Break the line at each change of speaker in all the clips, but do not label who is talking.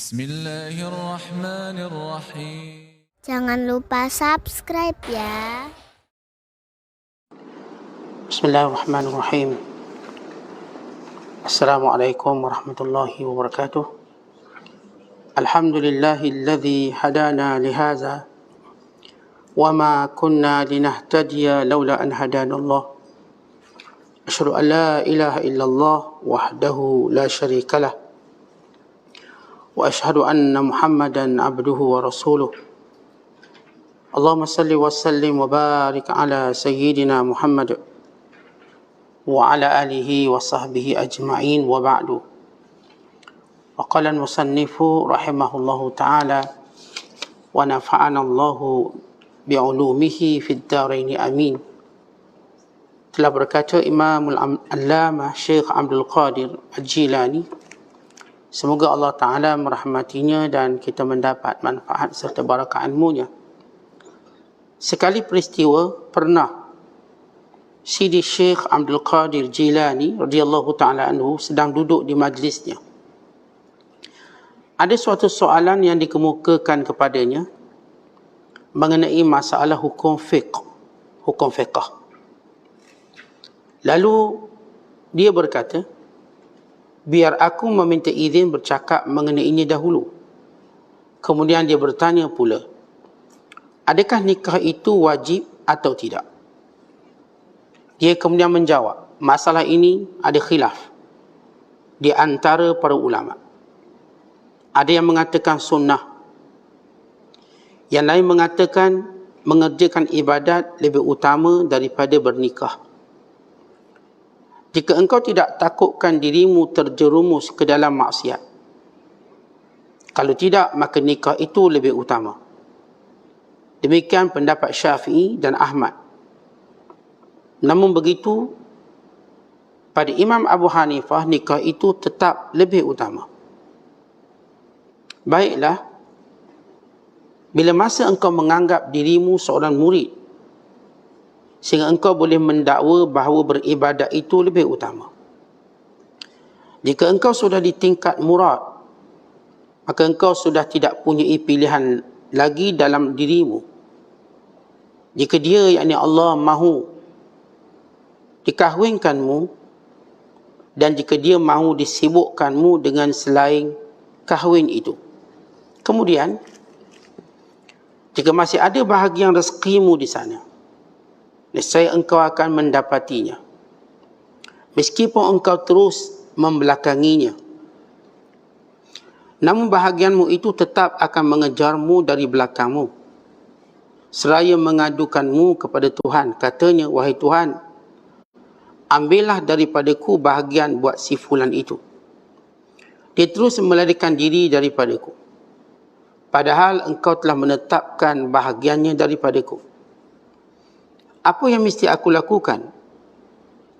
Bismillahirrahmanirrahim.
Jangan lupa subscribe ya.
بسم الله الرحمن الرحيم السلام عليكم ورحمة الله وبركاته الحمد لله الذي هدانا لهذا وما كنا لنهتدي لولا أن هدانا الله أشهد أن لا إله إلا الله وحده لا شريك له وأشهد أن محمدا عبده ورسوله اللهم صل وسلم وبارك على سيدنا محمد وعلى آله وصحبه أجمعين وبعد وقال المصنف رحمه الله تعالى ونفعنا الله بعلومه في الدارين أمين telah berkata Imam Al-Allamah Syekh Abdul Qadir Al-Jilani Semoga Allah Ta'ala merahmatinya dan kita mendapat manfaat serta barakah ilmunya. Sekali peristiwa pernah Sidi Syekh Abdul Qadir Jilani radhiyallahu taala anhu sedang duduk di majlisnya. Ada suatu soalan yang dikemukakan kepadanya mengenai masalah hukum fiqh, hukum fiqh. Lalu dia berkata, biar aku meminta izin bercakap mengenainya dahulu. Kemudian dia bertanya pula, adakah nikah itu wajib atau tidak? Dia kemudian menjawab, masalah ini ada khilaf di antara para ulama. Ada yang mengatakan sunnah. Yang lain mengatakan mengerjakan ibadat lebih utama daripada bernikah. Jika engkau tidak takutkan dirimu terjerumus ke dalam maksiat. Kalau tidak, maka nikah itu lebih utama. Demikian pendapat Syafi'i dan Ahmad. Namun begitu, pada Imam Abu Hanifah, nikah itu tetap lebih utama. Baiklah, bila masa engkau menganggap dirimu seorang murid, sehingga engkau boleh mendakwa bahawa beribadat itu lebih utama. Jika engkau sudah di tingkat murad, maka engkau sudah tidak punya pilihan lagi dalam dirimu. Jika dia, yakni Allah, mahu dikahwinkanmu dan jika dia mahu disibukkanmu dengan selain kahwin itu. Kemudian, jika masih ada bahagian rezekimu di sana, nescaya engkau akan mendapatinya. Meskipun engkau terus membelakanginya. Namun bahagianmu itu tetap akan mengejarmu dari belakangmu. Seraya mengadukanmu kepada Tuhan. Katanya, wahai Tuhan, ambillah daripadaku bahagian buat si fulan itu. Dia terus melarikan diri daripadaku. Padahal engkau telah menetapkan bahagiannya daripadaku. Apa yang mesti aku lakukan?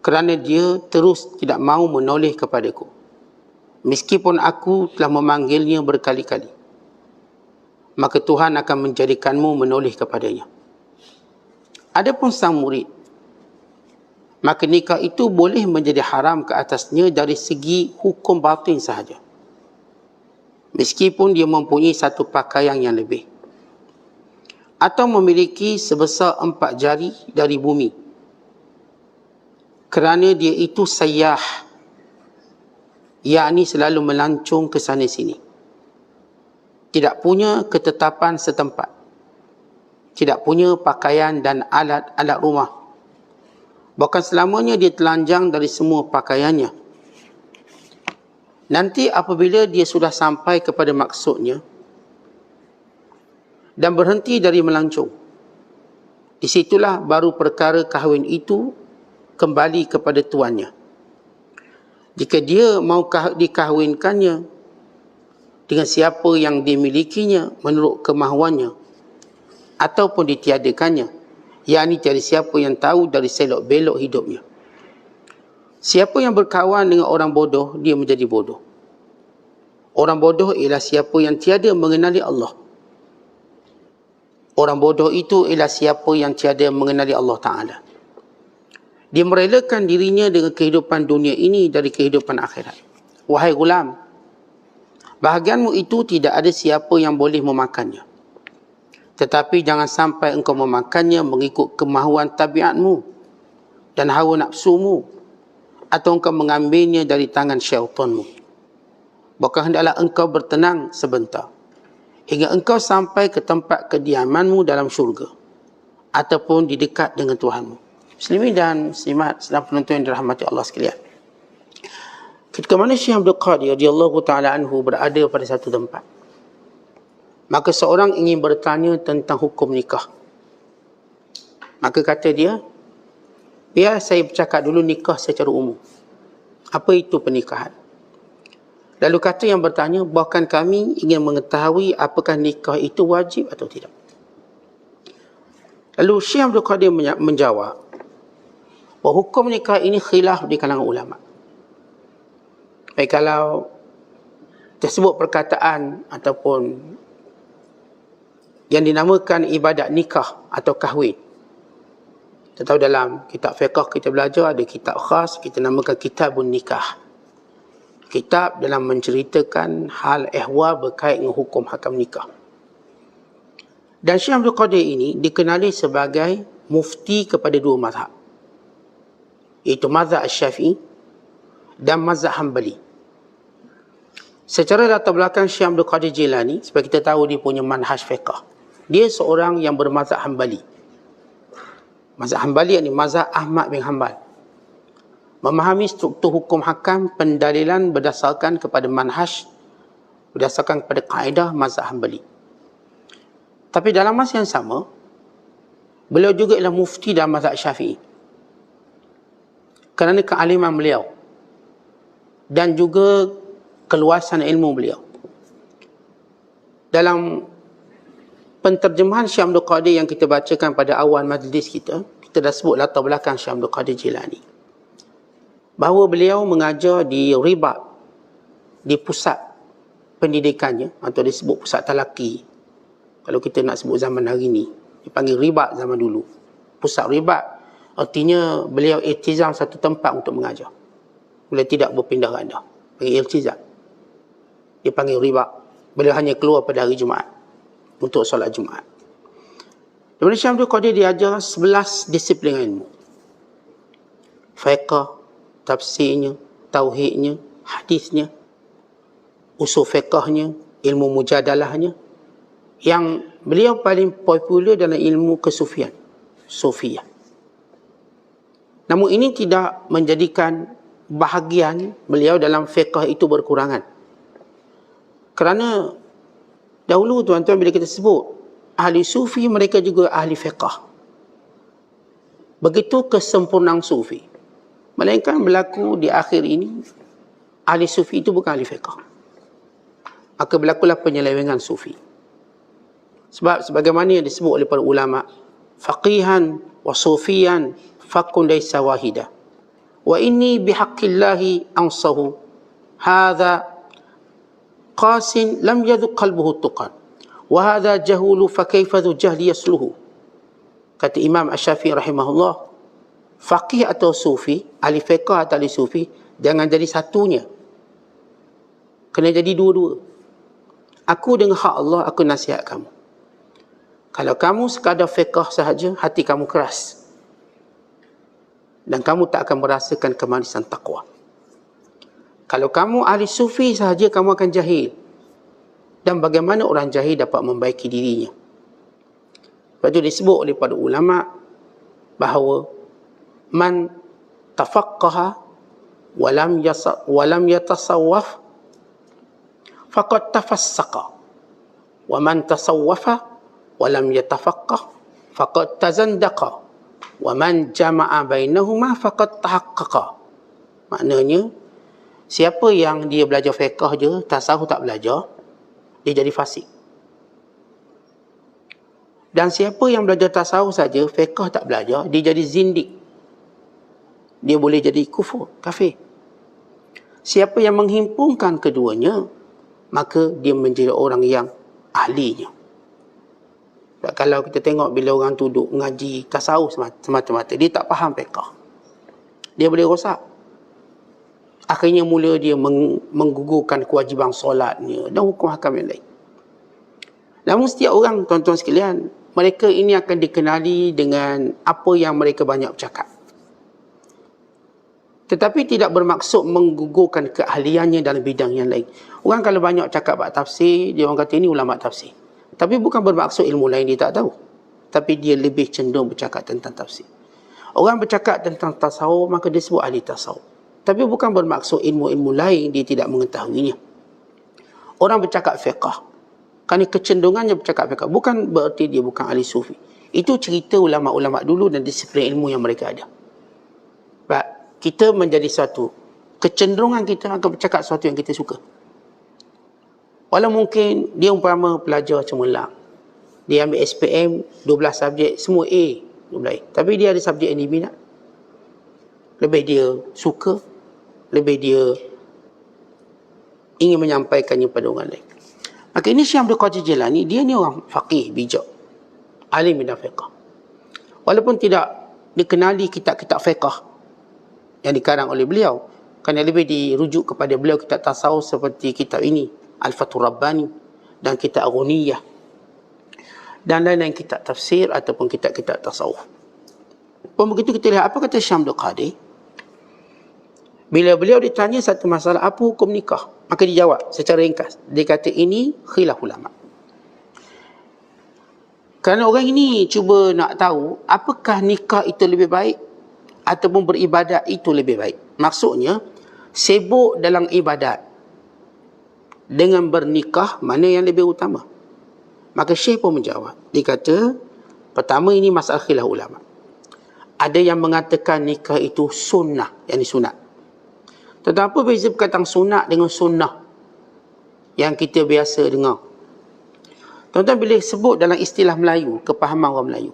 Kerana dia terus tidak mau menoleh kepadaku. Meskipun aku telah memanggilnya berkali-kali. Maka Tuhan akan menjadikanmu menoleh kepadanya. Adapun sang murid, maka nikah itu boleh menjadi haram ke atasnya dari segi hukum batin sahaja. Meskipun dia mempunyai satu pakaian yang lebih. Atau memiliki sebesar empat jari dari bumi. Kerana dia itu sayah. Yakni selalu melancung ke sana sini. Tidak punya ketetapan setempat. Tidak punya pakaian dan alat-alat rumah Bahkan selamanya dia telanjang dari semua pakaiannya. Nanti apabila dia sudah sampai kepada maksudnya dan berhenti dari melancung. Di situlah baru perkara kahwin itu kembali kepada tuannya. Jika dia mau dikahwinkannya dengan siapa yang dimilikinya menurut kemahuannya ataupun ditiadakannya, yakni tiada siapa yang tahu dari selok belok hidupnya. Siapa yang berkawan dengan orang bodoh, dia menjadi bodoh. Orang bodoh ialah siapa yang tiada mengenali Allah. Orang bodoh itu ialah siapa yang tiada mengenali Allah Ta'ala. Dia merelakan dirinya dengan kehidupan dunia ini dari kehidupan akhirat. Wahai gulam, Bahagianmu itu tidak ada siapa yang boleh memakannya. Tetapi jangan sampai engkau memakannya mengikut kemahuan tabiatmu dan hawa nafsumu atau engkau mengambilnya dari tangan syaitanmu. Bahkan hendaklah engkau bertenang sebentar hingga engkau sampai ke tempat kediamanmu dalam syurga ataupun di dekat dengan Tuhanmu. Muslimin dan muslimat sedang penonton yang dirahmati Allah sekalian. Ketika mana Syekh Abdul Qadir radhiyallahu taala anhu berada pada satu tempat Maka seorang ingin bertanya tentang hukum nikah. Maka kata dia, biar saya bercakap dulu nikah secara umum. Apa itu pernikahan? Lalu kata yang bertanya, bahkan kami ingin mengetahui apakah nikah itu wajib atau tidak. Lalu Syekh Abdul Qadir menjawab, bahawa hukum nikah ini khilaf di kalangan ulama. Baik kalau tersebut perkataan ataupun yang dinamakan ibadat nikah atau kahwin. Kita tahu dalam kitab fiqh kita belajar ada kitab khas kita namakan kitabun nikah. Kitab dalam menceritakan hal ehwal berkait dengan hukum hakam nikah. Dan Syekh Abdul Qadir ini dikenali sebagai mufti kepada dua mazhab. Iaitu mazhab Syafi'i dan mazhab Hanbali. Secara latar belakang Syekh Abdul Qadir Jilani, sebab kita tahu dia punya manhaj fiqh dia seorang yang bermazhab Hambali. Mazhab Hambali ini mazhab Ahmad bin Hanbal. Memahami struktur hukum hakam pendalilan berdasarkan kepada manhaj berdasarkan kepada kaedah mazhab Hambali. Tapi dalam masa yang sama, beliau juga ialah mufti dalam mazhab Syafi'i. Kerana kealiman beliau dan juga keluasan ilmu beliau. Dalam penterjemahan Syekh Abdul Qadir yang kita bacakan pada awal majlis kita, kita dah sebut latar belakang Syekh Abdul Qadir Jilani. Bahawa beliau mengajar di Ribat, di pusat pendidikannya, atau disebut pusat talaki. Kalau kita nak sebut zaman hari ini, dipanggil Ribat zaman dulu. Pusat Ribat, artinya beliau iltizam satu tempat untuk mengajar. Beliau tidak berpindah ganda. Panggil iltizam. Dia panggil Ribat. Beliau hanya keluar pada hari Jumaat untuk solat Jumaat. Syekh Abdul Qadir diajar 11 disiplin ilmu. Fiqh, tafsirnya, tauhidnya, hadisnya, usul fiqhnya, ilmu mujadalahnya. Yang beliau paling popular dalam ilmu kesufian. Sufiyah. Namun ini tidak menjadikan bahagian beliau dalam fiqh itu berkurangan. Kerana Dahulu tuan-tuan bila kita sebut ahli sufi mereka juga ahli fiqah. Begitu kesempurnaan sufi. Melainkan berlaku di akhir ini, ahli sufi itu bukan ahli fiqah. Maka berlakulah penyelewengan sufi. Sebab sebagaimana yang disebut oleh para ulama, faqihan wa sufiyan faqun laysa wahida. Wa inni bihaqqillahi ansahu hadha qasin lam yadhuq qalbuhu tuqan. Wa hadha jahulu fa dhu jahli yasluhu. Kata Imam Ash-Shafi'i rahimahullah, faqih atau sufi ahli fiqh atau ahli sufi jangan jadi satunya. Kena jadi dua-dua. Aku dengan hak Allah aku nasihat kamu. Kalau kamu sekadar fiqh sahaja hati kamu keras. Dan kamu tak akan merasakan kemanisan takwa kalau kamu ahli sufi sahaja kamu akan jahil. Dan bagaimana orang jahil dapat membaiki dirinya. Lepas itu disebut oleh para ulama bahawa man tafaqqaha walam yasa walam yatasawwaf faqad tafassaqa wa man tasawwafa walam yatafaqqah faqad tazandaqa wa man jama'a bainahuma faqad tahaqqaqa maknanya Siapa yang dia belajar fiqh je, tasawuf tak belajar, dia jadi fasik. Dan siapa yang belajar tasawuf saja, fiqh tak belajar, dia jadi zindik. Dia boleh jadi kufur, kafir. Siapa yang menghimpunkan keduanya, maka dia menjadi orang yang ahlinya. Tak kalau kita tengok bila orang tu duduk mengaji tasawuf semata-mata, dia tak faham fiqh. Dia boleh rosak Akhirnya mula dia meng, menggugurkan kewajiban solatnya dan hukum hakam yang lain. Namun setiap orang, tuan-tuan sekalian, mereka ini akan dikenali dengan apa yang mereka banyak bercakap. Tetapi tidak bermaksud menggugurkan keahliannya dalam bidang yang lain. Orang kalau banyak cakap bab tafsir, dia orang kata ini ulama tafsir. Tapi bukan bermaksud ilmu lain dia tak tahu. Tapi dia lebih cenderung bercakap tentang tafsir. Orang bercakap tentang tasawuf, maka dia sebut ahli tasawuf. Tapi bukan bermaksud ilmu-ilmu lain dia tidak mengetahuinya. Orang bercakap fiqah. Kerana kecenderungannya bercakap fiqah. Bukan berarti dia bukan ahli sufi. Itu cerita ulama-ulama dulu dan disiplin ilmu yang mereka ada. Baik kita menjadi satu kecenderungan kita akan bercakap sesuatu yang kita suka. Walau mungkin dia umpama pelajar cemerlang. Dia ambil SPM 12 subjek semua A, 12 Tapi dia ada subjek yang dia minat. Lebih dia suka, lebih dia ingin menyampaikannya pada orang lain. Maka ini Syekh Abdul Qadir Jilani, dia ni orang faqih, bijak. Alim bidang fiqah. Walaupun tidak dikenali kitab-kitab fiqah, yang dikarang oleh beliau. Kerana lebih dirujuk kepada beliau kitab tasawuf seperti kitab ini Al-Fathur Rabbani dan kitab Aghniyah dan lain-lain kitab tafsir ataupun kitab-kitab tasawuf. Pun begitu kita lihat apa kata Syam Abdul Qadir? Bila beliau ditanya satu masalah apa hukum nikah? Maka dia jawab secara ringkas. Dia kata ini khilaf ulama. Kerana orang ini cuba nak tahu apakah nikah itu lebih baik ataupun beribadat itu lebih baik. Maksudnya, sibuk dalam ibadat dengan bernikah, mana yang lebih utama? Maka Syekh pun menjawab. Dia kata, pertama ini masalah khilaf ulama. Ada yang mengatakan nikah itu sunnah, yang sunat. Tetapi beza perkataan sunat dengan sunnah yang kita biasa dengar. Tuan-tuan bila sebut dalam istilah Melayu, kepahaman orang Melayu.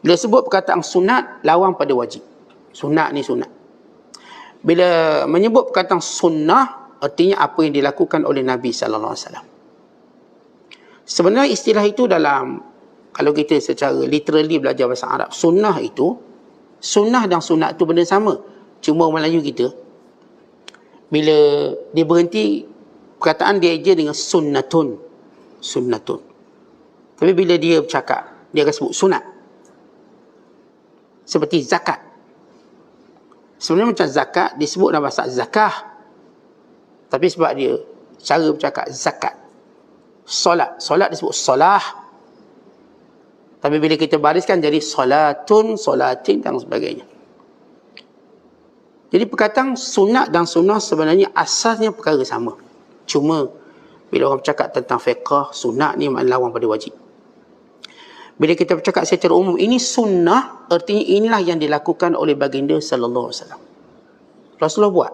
Bila sebut perkataan sunat, lawan pada wajib. Sunat ni sunat. Bila menyebut perkataan sunnah, artinya apa yang dilakukan oleh Nabi SAW. Sebenarnya istilah itu dalam, kalau kita secara literally belajar bahasa Arab, sunnah itu, sunnah dan sunat itu benda sama. Cuma Melayu kita, bila dia berhenti, perkataan dia je dengan sunnatun. Sunnatun. Tapi bila dia bercakap, dia akan sebut sunat seperti zakat. Sebenarnya macam zakat disebut dalam bahasa zakah. Tapi sebab dia cara bercakap zakat. Solat. Solat disebut solah. Tapi bila kita bariskan jadi solatun, solatin dan sebagainya. Jadi perkataan sunat dan sunnah sebenarnya asasnya perkara sama. Cuma bila orang bercakap tentang fiqah, sunat ni makna lawan pada wajib. Bila kita bercakap secara umum, ini sunnah, artinya inilah yang dilakukan oleh baginda sallallahu alaihi wasallam. Rasulullah buat.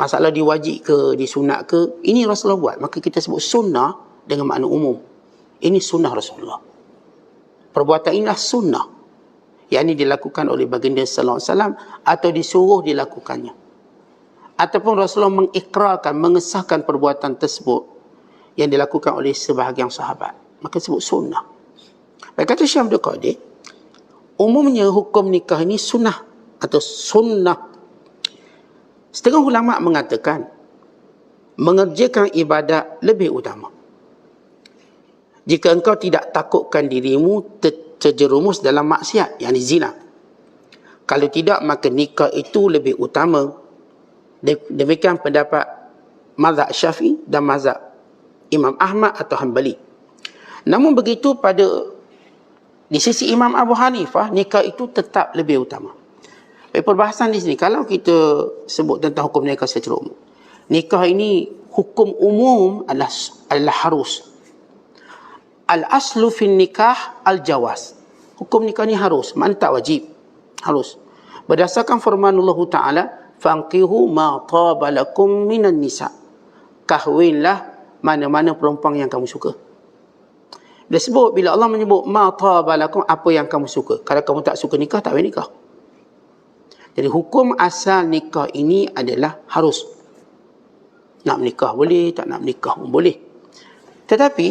Masalah diwajib ke, disunat ke, ini Rasulullah buat. Maka kita sebut sunnah dengan makna umum. Ini sunnah Rasulullah. Perbuatan inilah sunnah. Yang ini dilakukan oleh baginda sallallahu alaihi wasallam atau disuruh dilakukannya. Ataupun Rasulullah mengikrarkan, mengesahkan perbuatan tersebut yang dilakukan oleh sebahagian sahabat. Maka sebut sunnah. Baik kata Syekh Abdul Qadir, umumnya hukum nikah ini sunnah atau sunnah. Setengah ulama mengatakan mengerjakan ibadat lebih utama. Jika engkau tidak takutkan dirimu terjerumus dalam maksiat, yang zina. Kalau tidak, maka nikah itu lebih utama. Demikian pendapat mazhab syafi dan mazhab Imam Ahmad atau Hanbali. Namun begitu pada di sisi Imam Abu Hanifah nikah itu tetap lebih utama. Baik, perbahasan di sini kalau kita sebut tentang hukum nikah secara umum. Nikah ini hukum umum adalah adalah harus. Al aslu fin nikah al jawaz. Hukum nikah ni harus, mantap wajib. Harus. Berdasarkan firman Allah Taala, fanqihu ma طَابَ لَكُمْ minan nisa. Kahwinlah mana-mana perempuan yang kamu suka. Dia sebut bila Allah menyebut ma tabalakum apa yang kamu suka. Kalau kamu tak suka nikah tak boleh nikah. Jadi hukum asal nikah ini adalah harus. Nak menikah boleh, tak nak menikah pun boleh. Tetapi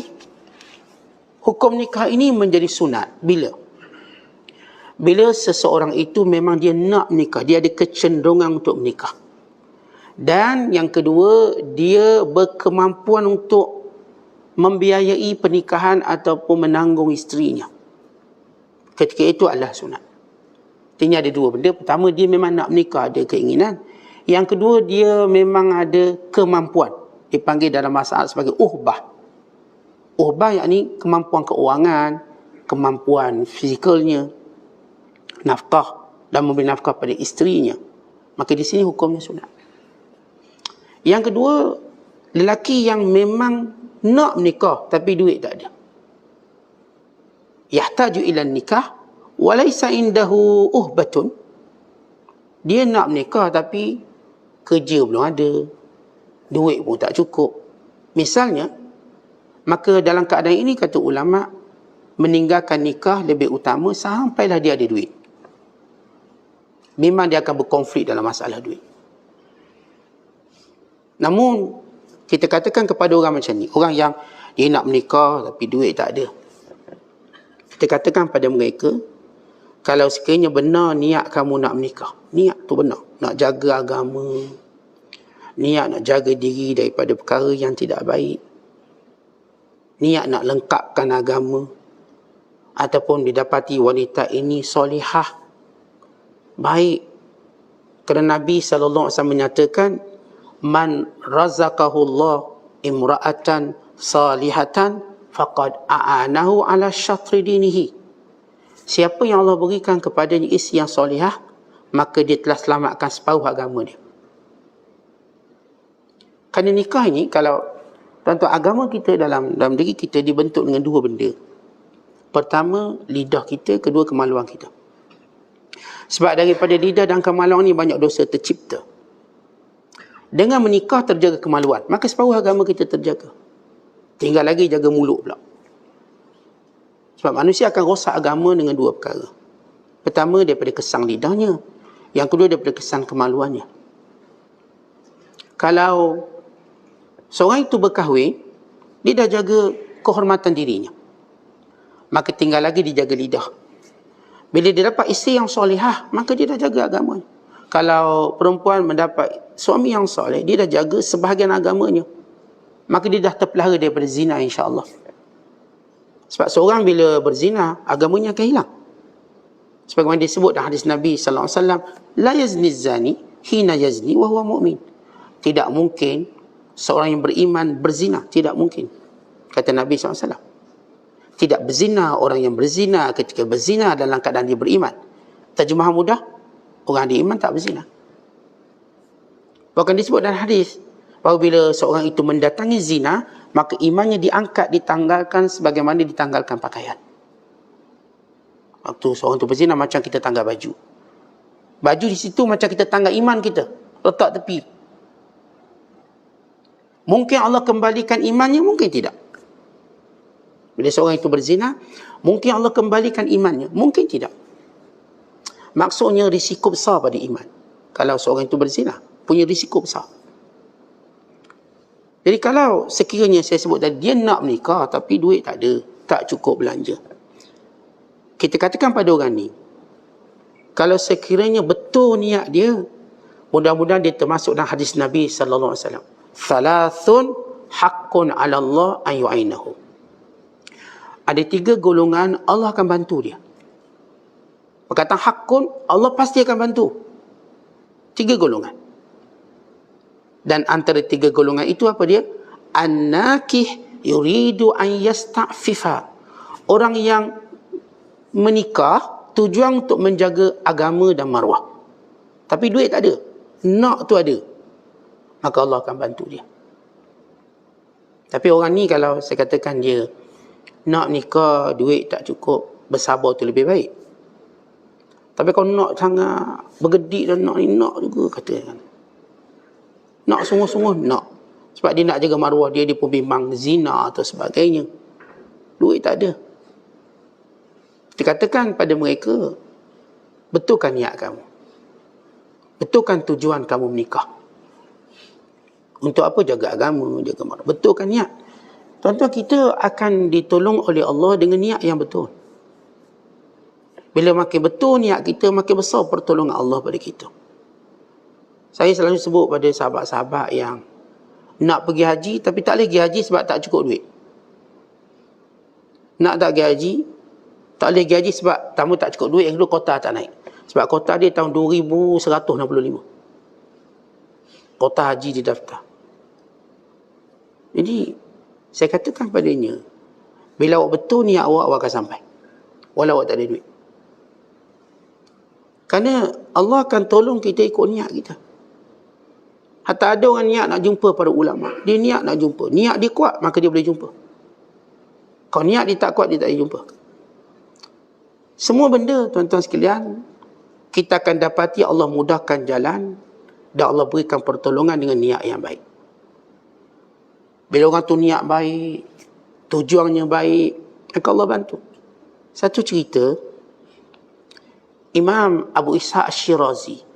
hukum nikah ini menjadi sunat bila bila seseorang itu memang dia nak menikah, dia ada kecenderungan untuk menikah. Dan yang kedua, dia berkemampuan untuk membiayai pernikahan ataupun menanggung isterinya. Ketika itu adalah sunat. Artinya ada dua benda. Pertama, dia memang nak menikah, ada keinginan. Yang kedua, dia memang ada kemampuan. Dipanggil dalam masalah sebagai uhbah. Uhbah yakni kemampuan keuangan, kemampuan fizikalnya, nafkah dan memberi nafkah pada isterinya. Maka di sini hukumnya sunat. Yang kedua, lelaki yang memang nak menikah tapi duit tak ada. Yahtaju ila nikah walaysa indahu uhbatun. Dia nak menikah tapi kerja belum ada. Duit pun tak cukup. Misalnya, maka dalam keadaan ini kata ulama meninggalkan nikah lebih utama sampailah dia ada duit. Memang dia akan berkonflik dalam masalah duit. Namun kita katakan kepada orang macam ni, orang yang dia nak menikah tapi duit tak ada. Kita katakan pada mereka, kalau sekiranya benar niat kamu nak menikah, niat tu benar, nak jaga agama, niat nak jaga diri daripada perkara yang tidak baik, niat nak lengkapkan agama, ataupun didapati wanita ini solihah, baik. Kerana Nabi SAW menyatakan, man razaqahullah imra'atan salihatan faqad a'anahu ala syatri dinihi. Siapa yang Allah berikan kepadanya isteri yang solihah maka dia telah selamatkan separuh agama dia. Kerana nikah ini kalau tuan-tuan agama kita dalam dalam diri kita dibentuk dengan dua benda. Pertama lidah kita kedua kemaluan kita. Sebab daripada lidah dan kemaluan ni banyak dosa tercipta dengan menikah terjaga kemaluan. Maka separuh agama kita terjaga. Tinggal lagi jaga mulut pula. Sebab manusia akan rosak agama dengan dua perkara. Pertama daripada kesan lidahnya. Yang kedua daripada kesan kemaluannya. Kalau seorang itu berkahwin, dia dah jaga kehormatan dirinya. Maka tinggal lagi dijaga lidah. Bila dia dapat isteri yang solehah, maka dia dah jaga agamanya kalau perempuan mendapat suami yang soleh, dia dah jaga sebahagian agamanya. Maka dia dah terpelihara daripada zina insya-Allah. Sebab seorang bila berzina, agamanya akan hilang. Sebagaimana disebut dalam hadis Nabi sallallahu alaihi wasallam, la yazni zani hina yazni wa huwa mu'min. Tidak mungkin seorang yang beriman berzina, tidak mungkin. Kata Nabi wasallam. Tidak berzina orang yang berzina ketika berzina dalam keadaan dia beriman. Terjemahan mudah, orang ada iman tak berzina. Bahkan disebut dalam hadis bahawa bila seorang itu mendatangi zina, maka imannya diangkat, ditanggalkan sebagaimana ditanggalkan pakaian. Waktu seorang itu berzina macam kita tanggal baju. Baju di situ macam kita tanggal iman kita. Letak tepi. Mungkin Allah kembalikan imannya, mungkin tidak. Bila seorang itu berzina, mungkin Allah kembalikan imannya, mungkin tidak. Maksudnya risiko besar pada iman. Kalau seorang itu berzina, punya risiko besar. Jadi kalau sekiranya saya sebut tadi, dia nak menikah tapi duit tak ada, tak cukup belanja. Kita katakan pada orang ni, kalau sekiranya betul niat dia, mudah-mudahan dia termasuk dalam hadis Nabi sallallahu alaihi wasallam. Thalathun haqqun 'ala Allah an yu'inahu. Ada tiga golongan Allah akan bantu dia. Perkataan hakun, Allah pasti akan bantu. Tiga golongan. Dan antara tiga golongan itu apa dia? An-nakih yuridu an yasta'fifa. Orang yang menikah tujuan untuk menjaga agama dan marwah. Tapi duit tak ada. Nak tu ada. Maka Allah akan bantu dia. Tapi orang ni kalau saya katakan dia nak nikah, duit tak cukup, bersabar tu lebih baik. Tapi kalau nak sangat bergedik dan nak ni nak juga kata kan. Nak sungguh-sungguh nak. Sebab dia nak jaga maruah dia, dia pun bimbang zina atau sebagainya. Duit tak ada. Dikatakan pada mereka, betulkan niat kamu. Betulkan tujuan kamu menikah. Untuk apa jaga agama, jaga maruah. Betulkan niat. Tuan-tuan kita akan ditolong oleh Allah dengan niat yang betul. Bila makin betul niat kita, makin besar pertolongan Allah pada kita. Saya selalu sebut pada sahabat-sahabat yang nak pergi haji tapi tak boleh pergi haji sebab tak cukup duit. Nak tak pergi haji, tak boleh pergi haji sebab tamu tak cukup duit, yang kedua kota tak naik. Sebab kota dia tahun 2165. Kota haji didaftar. Jadi, saya katakan padanya, bila awak betul niat awak, awak akan sampai. Walau awak tak ada duit. Kerana Allah akan tolong kita ikut niat kita. Hatta ada orang niat nak jumpa para ulama. Dia niat nak jumpa. Niat dia kuat, maka dia boleh jumpa. Kalau niat dia tak kuat, dia tak boleh jumpa. Semua benda, tuan-tuan sekalian, kita akan dapati Allah mudahkan jalan dan Allah berikan pertolongan dengan niat yang baik. Bila orang tu niat baik, tujuannya baik, maka Allah bantu. Satu cerita, Imam Abu Ishaq Shirazi,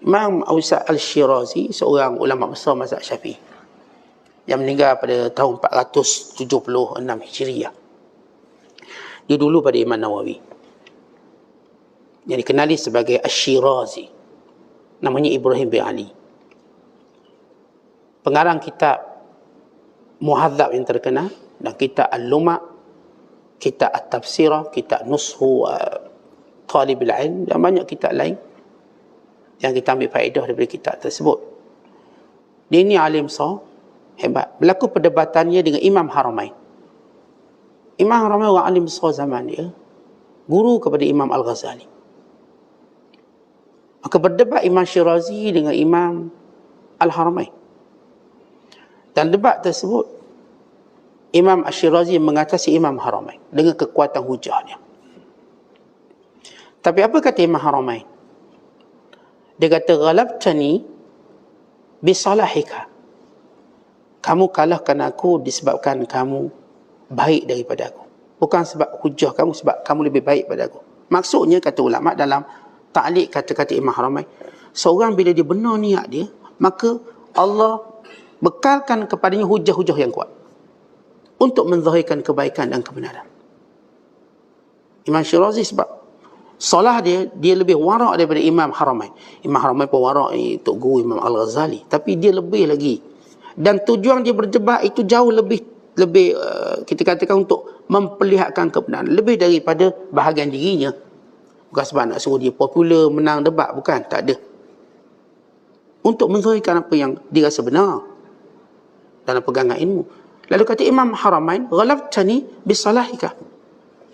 Imam Abu Sa'ad Al-Shirazi seorang ulama besar mazhab Syafi'i yang meninggal pada tahun 476 Hijriah. Dia dulu pada Imam Nawawi. Yang dikenali sebagai Al-Shirazi. Namanya Ibrahim bin Ali. Pengarang kitab Muhadzab yang terkenal dan kitab Al-Luma, kitab At-Tafsirah, kitab Nushu uh, Talib al-Ilm dan banyak kitab lain yang kita ambil faedah daripada kitab tersebut. Dia ni alim so hebat. Berlaku perdebatannya dengan Imam Haramain. Imam Haramain orang alim so zaman dia. Guru kepada Imam Al-Ghazali. Maka berdebat Imam Syirazi dengan Imam Al-Haramain. Dan debat tersebut, Imam Ash-Shirazi mengatasi Imam Haramain dengan kekuatan hujahnya. Tapi apa kata Imam Haramain? Dia kata ghalabtani bisalahika. Kamu kalahkan aku disebabkan kamu baik daripada aku. Bukan sebab hujah kamu sebab kamu lebih baik pada aku. Maksudnya kata ulama dalam ta'liq kata-kata Imam Haramai, seorang bila dia benar niat dia, maka Allah bekalkan kepadanya hujah-hujah yang kuat untuk menzahirkan kebaikan dan kebenaran. Imam Syirazi sebab Salah dia, dia lebih warak daripada Imam Haramain. Imam Haramain pun warak ni Tok Guru Imam Al-Ghazali. Tapi dia lebih lagi. Dan tujuan dia berjebak itu jauh lebih, lebih uh, kita katakan untuk memperlihatkan kebenaran. Lebih daripada bahagian dirinya. Bukan sebab nak suruh dia popular menang debat. Bukan, tak ada. Untuk menzahirkan apa yang dia rasa benar. Dalam pegangan ilmu. Lalu kata Imam Haramain, Ghalabtani bisalahika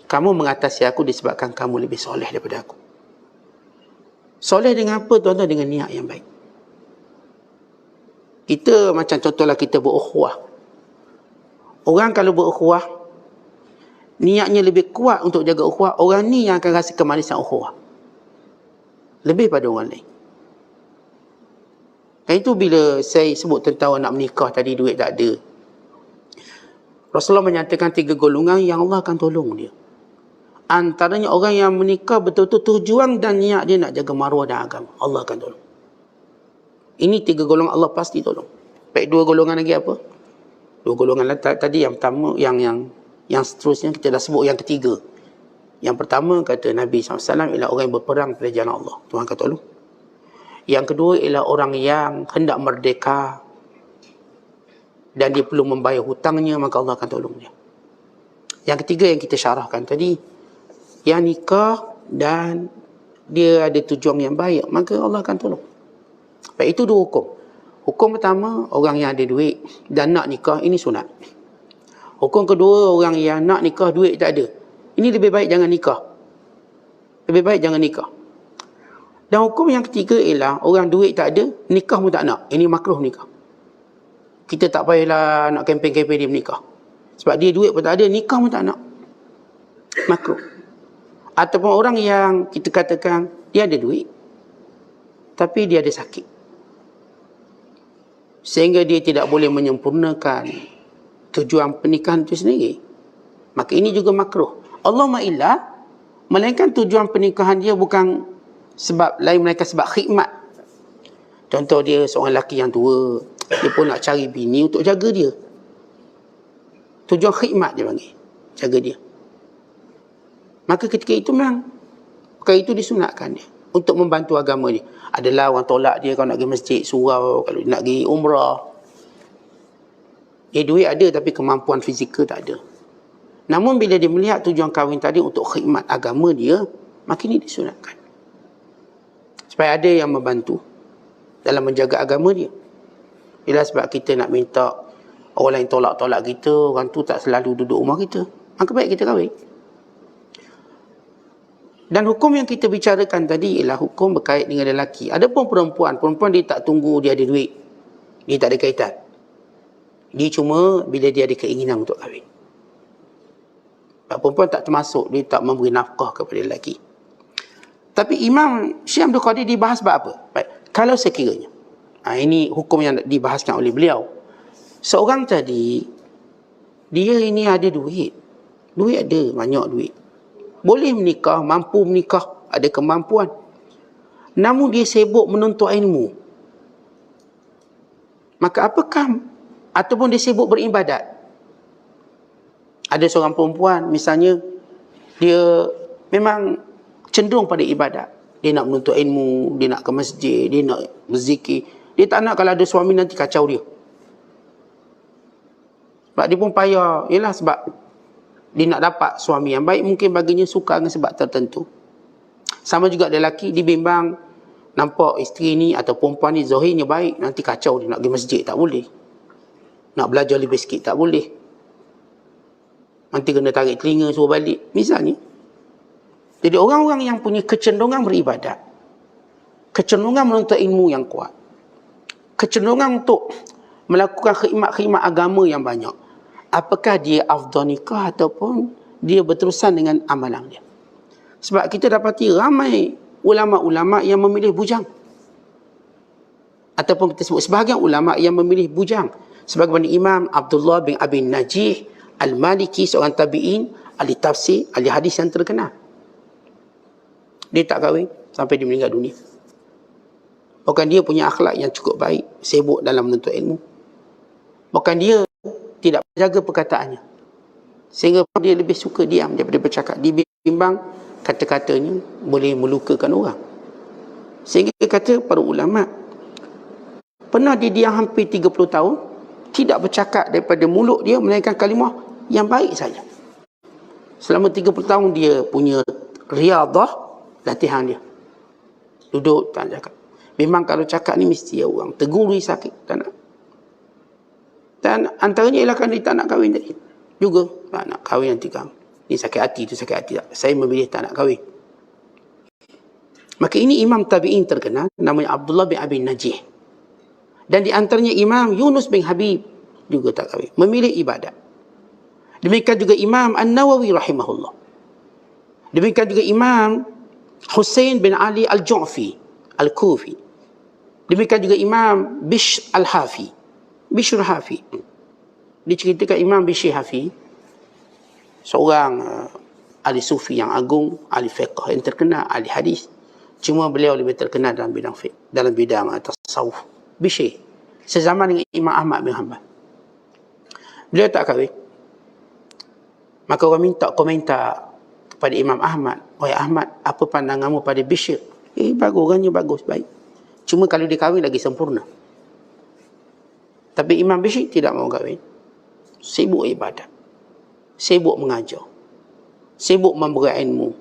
kamu mengatasi aku disebabkan kamu lebih soleh daripada aku. Soleh dengan apa tuan-tuan? Dengan niat yang baik. Kita macam contohlah kita berukhuwah. Orang kalau berukhuwah, niatnya lebih kuat untuk jaga ukhuwah, orang ni yang akan rasa kemanisan ukhuwah. Lebih pada orang lain. Dan itu bila saya sebut tentang nak menikah tadi duit tak ada. Rasulullah menyatakan tiga golongan yang Allah akan tolong dia antaranya orang yang menikah betul-betul tujuan dan niat dia nak jaga maruah dan agama. Allah akan tolong. Ini tiga golongan Allah pasti tolong. Baik dua golongan lagi apa? Dua golongan tadi yang pertama, yang yang yang seterusnya kita dah sebut yang ketiga. Yang pertama kata Nabi SAW ialah orang yang berperang pada jalan Allah. Tuhan akan tolong. Yang kedua ialah orang yang hendak merdeka dan dia perlu membayar hutangnya maka Allah akan tolong dia. Yang ketiga yang kita syarahkan tadi yang nikah dan dia ada tujuan yang baik, maka Allah akan tolong. Baik, itu dua hukum. Hukum pertama, orang yang ada duit dan nak nikah, ini sunat. Hukum kedua, orang yang nak nikah, duit tak ada. Ini lebih baik jangan nikah. Lebih baik jangan nikah. Dan hukum yang ketiga ialah, orang duit tak ada, nikah pun tak nak. Ini makruh nikah. Kita tak payahlah nak kempen-kempen dia menikah. Sebab dia duit pun tak ada, nikah pun tak nak. Makruh ataupun orang yang kita katakan dia ada duit tapi dia ada sakit. Sehingga dia tidak boleh menyempurnakan tujuan pernikahan itu sendiri. Maka ini juga makruh. Allah ma'illah melainkan tujuan pernikahan dia bukan sebab lain melainkan sebab khidmat. Contoh dia seorang lelaki yang tua dia pun nak cari bini untuk jaga dia. Tujuan khidmat dia panggil jaga dia Maka ketika itu memang perkara itu disunatkan dia untuk membantu agama dia. Adalah orang tolak dia kalau nak pergi masjid, surau, kalau nak pergi umrah. Dia duit ada tapi kemampuan fizikal tak ada. Namun bila dia melihat tujuan kahwin tadi untuk khidmat agama dia, makin ini disunatkan. Supaya ada yang membantu dalam menjaga agama dia. Bila sebab kita nak minta orang lain tolak-tolak kita, orang tu tak selalu duduk rumah kita. Maka baik kita kahwin. Dan hukum yang kita bicarakan tadi ialah hukum berkait dengan lelaki. Ada pun perempuan, perempuan dia tak tunggu dia ada duit. Dia tak ada kaitan. Dia cuma bila dia ada keinginan untuk kahwin. Perempuan tak termasuk, dia tak memberi nafkah kepada lelaki. Tapi Imam Syekh Abdul Qadir dibahas sebab apa? Baik. Kalau sekiranya, ha, ini hukum yang dibahaskan oleh beliau. Seorang tadi, dia ini ada duit. Duit ada, banyak duit boleh menikah, mampu menikah, ada kemampuan. Namun dia sibuk menuntut ilmu. Maka apakah ataupun dia sibuk beribadat? Ada seorang perempuan misalnya dia memang cenderung pada ibadat. Dia nak menuntut ilmu, dia nak ke masjid, dia nak berzikir. Dia tak nak kalau ada suami nanti kacau dia. Sebab dia pun payah. Yalah sebab dia nak dapat suami yang baik mungkin baginya suka dengan sebab tertentu. Sama juga lelaki dibimbang nampak isteri ni atau perempuan ni zahirnya baik nanti kacau dia nak pergi masjid tak boleh. Nak belajar lebih sikit tak boleh. Nanti kena tarik telinga suruh balik. Misalnya jadi orang-orang yang punya kecenderungan beribadat kecenderungan menuntut ilmu yang kuat kecenderungan untuk melakukan khidmat-khidmat agama yang banyak apakah dia afdal nikah ataupun dia berterusan dengan amalan dia. Sebab kita dapati ramai ulama-ulama yang memilih bujang. Ataupun kita sebut sebahagian ulama yang memilih bujang. Sebagaimana Imam Abdullah bin Abi Najih Al-Maliki seorang tabi'in, ahli tafsir, ahli hadis yang terkenal. Dia tak kahwin sampai dia meninggal dunia. Bukan dia punya akhlak yang cukup baik, sibuk dalam menuntut ilmu. Bukan dia tidak jaga perkataannya. Sehingga dia lebih suka diam daripada bercakap. Dibimbang kata-katanya boleh melukakan orang. Sehingga kata para ulama pernah dia diam hampir 30 tahun tidak bercakap daripada mulut dia melainkan kalimah yang baik saja. Selama 30 tahun dia punya riadah latihan dia. Duduk tak cakap. Memang kalau cakap ni mesti orang teguri sakit tak nak. Dan antaranya ialah kerana dia tak nak kahwin tadi. Juga tak nak kahwin nanti kan. Ini sakit hati, itu sakit hati. Tak. Saya memilih tak nak kahwin. Maka ini Imam Tabi'in terkenal. Namanya Abdullah bin Abi Najih. Dan di antaranya Imam Yunus bin Habib. Juga tak kahwin. Memilih ibadat. Demikian juga Imam An-Nawawi rahimahullah. Demikian juga Imam Hussein bin Ali Al-Ju'fi Al-Kufi. Demikian juga Imam Bish Al-Hafi. Bishr Hafi. Diceritakan Imam Bishr Hafi, seorang uh, ahli sufi yang agung, ahli fiqh yang terkenal, ahli hadis. Cuma beliau lebih terkenal dalam bidang fiqh, dalam bidang uh, tasawuf. Bishr. Sezaman dengan Imam Ahmad bin Hanbal. Beliau tak kahwin. Maka orang minta komentar kepada Imam Ahmad. Wahai Ahmad, apa pandanganmu pada Bishr? Eh, bagus. Orangnya bagus, baik. Cuma kalau dia kahwin lagi sempurna. Tapi Imam Bishik tidak mau kahwin. Sibuk ibadat. Sibuk mengajar. Sibuk memberi ilmu.